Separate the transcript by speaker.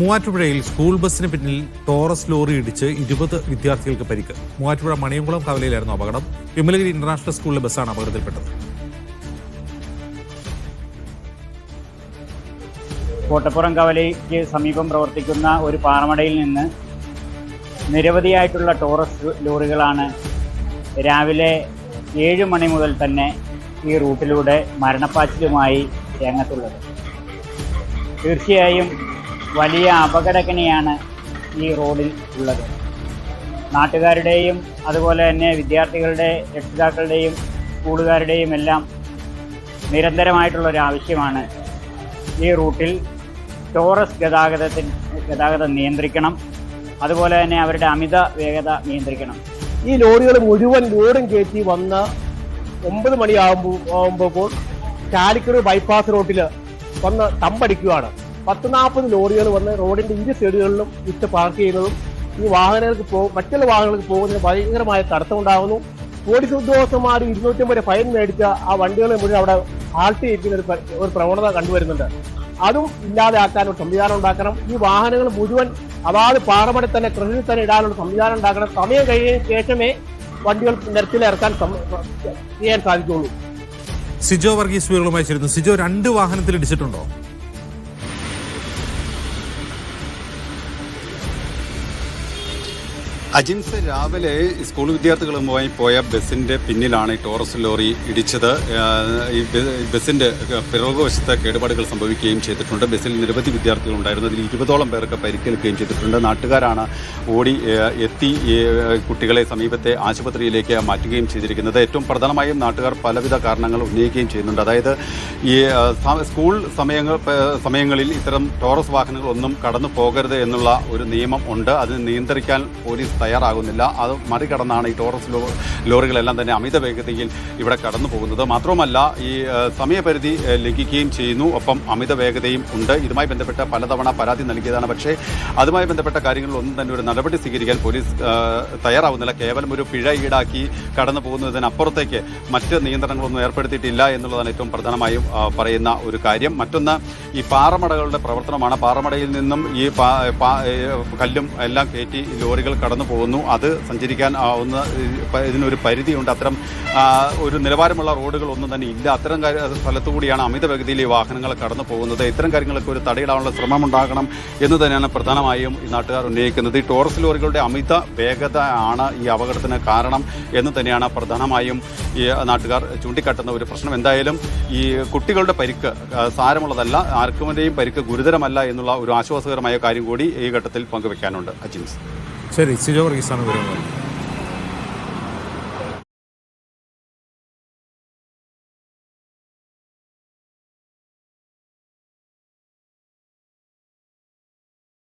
Speaker 1: മൂവാറ്റുപുഴയിൽ സ്കൂൾ ബസ്സിന് പിന്നിൽ ടോറസ് ലോറി ഇടിച്ച് ഇരുപത് വിദ്യാർത്ഥികൾക്ക് പരിക്ക്. മൂവാറ്റുപുഴ മണിയംകുളം കവലയിലായിരുന്നു അപകടം. വിമലഗിരി ഇന്റർനാഷണൽ സ്കൂളിലെ ബസ്സാണ് അപകടത്തിൽപ്പെട്ടത്.
Speaker 2: കോട്ടപ്പുറം കവലയ്ക്ക് സമീപം പ്രവർത്തിക്കുന്ന ഒരു പാറമടയിൽ നിന്ന് നിരവധിയായിട്ടുള്ള ടോറസ് ലോറികളാണ് രാവിലെ ഏഴ് മണി മുതൽ തന്നെ ഈ റൂട്ടിലൂടെ മരണപ്പാച്ചിലുമായി രംഗത്തുള്ളത്. തീർച്ചയായും വലിയ അപകടക്കണിയാണ് ഈ റോഡിൽ ഉള്ളത്. നാട്ടുകാരുടെയും അതുപോലെ തന്നെ വിദ്യാർത്ഥികളുടെ രക്ഷിതാക്കളുടെയും സ്കൂളുകാരുടെയും എല്ലാം നിരന്തരമായിട്ടുള്ള ഒരു ആവശ്യമാണ് ഈ റൂട്ടിൽ ടോറസ് ഗതാഗതത്തിന് ഗതാഗതം നിയന്ത്രിക്കണം. അതുപോലെ തന്നെ അവരുടെ അമിത വേഗത നിയന്ത്രിക്കണം.
Speaker 3: ഈ ലോറികൾ മുഴുവൻ ലോഡും കയറ്റി വന്ന ഒമ്പത് മണിയാകുമ്പോൾ ആകുമ്പോൾ കാലിക്കറി ബൈപ്പാസ് റോട്ടിൽ വന്ന് തമ്പടിക്കുകയാണ്. പത്ത് നാൽപ്പത് ലോറികൾ വന്ന് റോഡിന്റെ ഇരു സൈഡുകളിലും ഇട്ട് പാർക്ക് ചെയ്യുന്നതും ഈ വാഹനങ്ങൾക്ക് പോ മറ്റുള്ള വാഹനങ്ങൾക്ക് പോകുന്നതിന് ഭയങ്കരമായ തടസ്സമുണ്ടാകുന്നു പോലീസ് ഉദ്യോഗസ്ഥന്മാർ ഇരുന്നൂറ്റമ്പത് ഫൈൻ മേടിച്ച ആ വണ്ടികളെ മുഴുവൻ അവിടെ ഹാൾട്ട് ചെയ്യിക്കുന്ന ഒരു ഒരു പ്രവണത കണ്ടുവരുന്നുണ്ട്. അതും ഇല്ലാതെയാക്കാൻ ഒരു സംവിധാനം ഉണ്ടാക്കണം. ഈ വാഹനങ്ങൾ മുഴുവൻ അതാത് പാറമടി തന്നെ കൃഷിയിൽ തന്നെ ഇടാനുള്ള സംവിധാനം ഉണ്ടാക്കണം. സമയം കഴിഞ്ഞതിന് ശേഷമേ വണ്ടികൾ നിരത്തിലിറക്കാൻ ചെയ്യാൻ സാധിക്കുള്ളൂ
Speaker 1: സിജോ വർഗീസ് വിവരങ്ങളുമായി ചേരുന്നു. സിജോ രണ്ട് വാഹനത്തിൽ ഇടിച്ചിട്ടുണ്ടോ?
Speaker 4: അജിൻസ് രാവിലെ സ്കൂൾ വിദ്യാർത്ഥികളുമായി പോയ ബസിന്റെ പിന്നിലാണ് ഈ ടോറസ് ലോറി ഇടിച്ചത്. ഈ ബസ്സിന്റെ പിറകുവശത്ത് കേടുപാടുകൾ സംഭവിക്കുകയും ചെയ്തിട്ടുണ്ട്. ബസ്സിൽ നിരവധി വിദ്യാർത്ഥികൾ ഉണ്ടായിരുന്നു. അതിൽ ഇരുപതോളം പേർക്ക് പരിക്കേൽക്കുകയും ചെയ്തിട്ടുണ്ട്. നാട്ടുകാരാണ് ഓടി എത്തി കുട്ടികളെ സമീപത്തെ ആശുപത്രിയിലേക്ക് മാറ്റുകയും ചെയ്തിരിക്കുന്നത്. ഏറ്റവും പ്രധാനമായും നാട്ടുകാർ പലവിധ കാരണങ്ങൾ ഉന്നയിക്കുകയും ചെയ്യുന്നുണ്ട്. അതായത് ഈ സ്കൂൾ സമയങ്ങൾ സമയങ്ങളിൽ ഇത്തരം ടോറസ് വാഹനങ്ങളൊന്നും കടന്നു പോകരുത് എന്നുള്ള ഒരു നിയമം ഉണ്ട്. അത് നിയന്ത്രിക്കാൻ പോലീസ് തയ്യാറാകുന്നില്ല. അത് മറികടന്നാണ് ഈ ടോറസ് ലോറികളെല്ലാം തന്നെ അമിത വേഗതയിൽ ഇവിടെ കടന്നു പോകുന്നത്. മാത്രവുമല്ല ഈ സമയപരിധി ലംഘിക്കുകയും ചെയ്യുന്നു. ഒപ്പം അമിത വേഗതയും ഉണ്ട്. ഇതുമായി ബന്ധപ്പെട്ട് പലതവണ പരാതി നൽകിയതാണ്. പക്ഷേ അതുമായി ബന്ധപ്പെട്ട കാര്യങ്ങളിൽ ഒന്നും തന്നെ ഒരു നടപടി സ്വീകരിക്കാൻ പോലീസ് തയ്യാറാവുന്നില്ല. കേവലം ഒരു പിഴ ഈടാക്കി കടന്നു പോകുന്നതിനപ്പുറത്തേക്ക് മറ്റ് നിയന്ത്രണങ്ങളൊന്നും ഏർപ്പെടുത്തിയിട്ടില്ല എന്നുള്ളതാണ് ഏറ്റവും പ്രധാനമായും പറയുന്ന ഒരു കാര്യം. മറ്റൊന്ന് ഈ പാറമടകളുടെ പ്രവർത്തനമാണ്. പാറമടയിൽ നിന്നും ഈ കല്ലും എല്ലാം കയറ്റി ലോറികൾ കടന്നു പോകുന്നു. അത് സഞ്ചരിക്കാൻ ആവുന്ന ഇതിനൊരു പരിധിയുണ്ട്. അത്തരം ഒരു നിലവാരമുള്ള റോഡുകൾ ഒന്നും തന്നെ ഇല്ല. അത്തരം സ്ഥലത്തുകൂടിയാണ് സ്ഥലത്തു കൂടിയാണ് അമിത വേഗതയിൽ ഈ വാഹനങ്ങൾ കടന്നു പോകുന്നത്. ഇത്തരം കാര്യങ്ങൾക്ക് ഒരു തടയിടാനുള്ള ശ്രമം ഉണ്ടാകണം എന്ന് തന്നെയാണ് പ്രധാനമായും ഈ നാട്ടുകാർ ഉന്നയിക്കുന്നത്. ഈ ടോറസ് ലോറികളുടെ അമിത വേഗത ആണ് ഈ അപകടത്തിന് കാരണം എന്ന് തന്നെയാണ് പ്രധാനമായും ഈ നാട്ടുകാർ ചൂണ്ടിക്കാട്ടുന്ന ഒരു പ്രശ്നം. എന്തായാലും ഈ കുട്ടികളുടെ പരിക്ക് സാരമുള്ളതല്ല. ആർക്കുമേയും പരിക്ക് ഗുരുതരമല്ല എന്നുള്ള ഒരു ആശ്വാസകരമായ കാര്യം കൂടി ഈ ഘട്ടത്തിൽ പങ്കുവെക്കാനുണ്ട്. അജിൻസ്.
Speaker 1: ശരി സിജോ വർഗീസാണ് നൽകിയത്